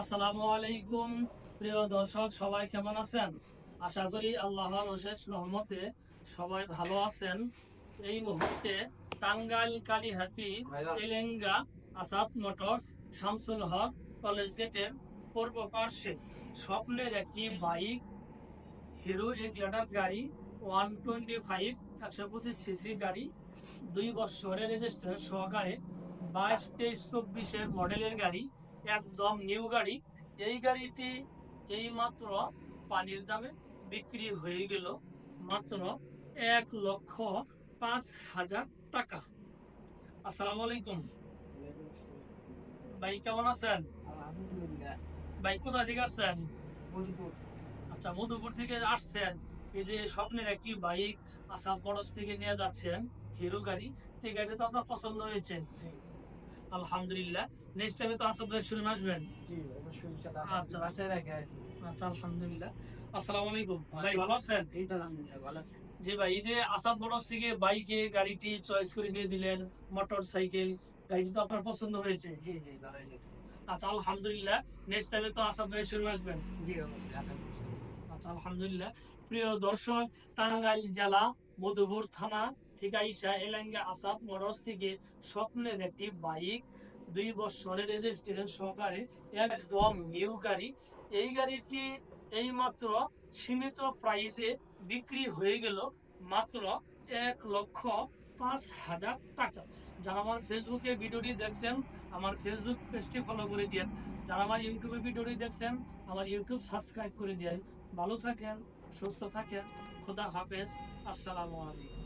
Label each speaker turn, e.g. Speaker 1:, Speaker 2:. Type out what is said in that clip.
Speaker 1: আসসালামু আলাইকুম। প্রিয় দর্শক, সবাই কেমন আছেন? আশা করি আল্লাহর অশেষ রহমতে সবাই ভালো আছেন। এই মুহূর্তে টাঙ্গাইল, কালীহাতি, এলেঙ্গা, আসাদ মোটরস, শামসুল হক কলেজ গেটের পূর্ব পার্শ্বে স্বপ্নের একটি বাইক, হিরো এগ্লাডার গাড়ি, ওয়ান টোয়েন্টি ফাইভ, একশো পঁচিশ সিসি গাড়ি, দুই বছরের রেজিস্ট্রেশন সহকারে বাইশ তেইশ চব্বিশের মডেলের গাড়ি একদম নিউ গাড়ি। এই গাড়িটি এই মাত্র পানির দামে বিক্রি হয়ে গেল মাত্র এক লক্ষ পাঁচ হাজার টাকা। আসসালামু আলাইকুম। ভাই কেমন আছেন? ভাই কোথা থেকে আসছেন? আচ্ছা মধুপুর থেকে আসছেন। এই যে স্বপ্নের একটি বাইক আসাম বরস থেকে নিয়ে যাচ্ছেন হিরো গাড়ি। এই গাড়িটা তো আপনার পছন্দ হয়েছে। আলহামদুলিল্লাহ। নেক্সট টাইমে তো আসাম ভাই শুনে আসবেন? আচ্ছা।
Speaker 2: কি
Speaker 1: আচ্ছা আলহামদুলিল্লাহ। আসসালামু আলাইকুম। ভাই ভালো আছেন? জি ভাই এই যে আসাদ বরস থেকে বাইকে গাড়িটি চয়েস করে নিয়ে দিলেন মোটর সাইকেল গাড়িটি তো আপনার পছন্দ হয়েছে?
Speaker 2: জি জি ভালোই লাগছে।
Speaker 1: আচ্ছা আলহামদুলিল্লাহ। নেক্সট টাইমে তো আসাম ভাই শুনে আসবেন?
Speaker 2: জি
Speaker 1: আচ্ছা আলহামদুলিল্লাহ। প্রিয় দর্শক টাঙ্গাইল জেলা মধুপুর থানা থেকে আইসা এলাঙ্গা আসাদ মোটরস থেকে স্বপ্নের একটি বাইক দুই বছরের রেজিস্ট্রেশন সহকারে একদম নিউ গাড়ি। এই গাড়িটি এই মাত্র সীমিত প্রাইসে বিক্রি হয়ে গেল মাত্র এক লক্ষ পাঁচ হাজার টাকা। যারা আমার ফেসবুকে ভিডিওটি দেখছেন, আমার ফেসবুক পেজটি ফলো করে দিয়েন। যারা আমার ইউটিউবে ভিডিওটি দেখছেন, আমার ইউটিউব সাবস্ক্রাইব করে দিয়েন। ভালো থাকেন, সুস্থ থাকেন, খোদা হাফেজ। আসসালামু আলাইকুম।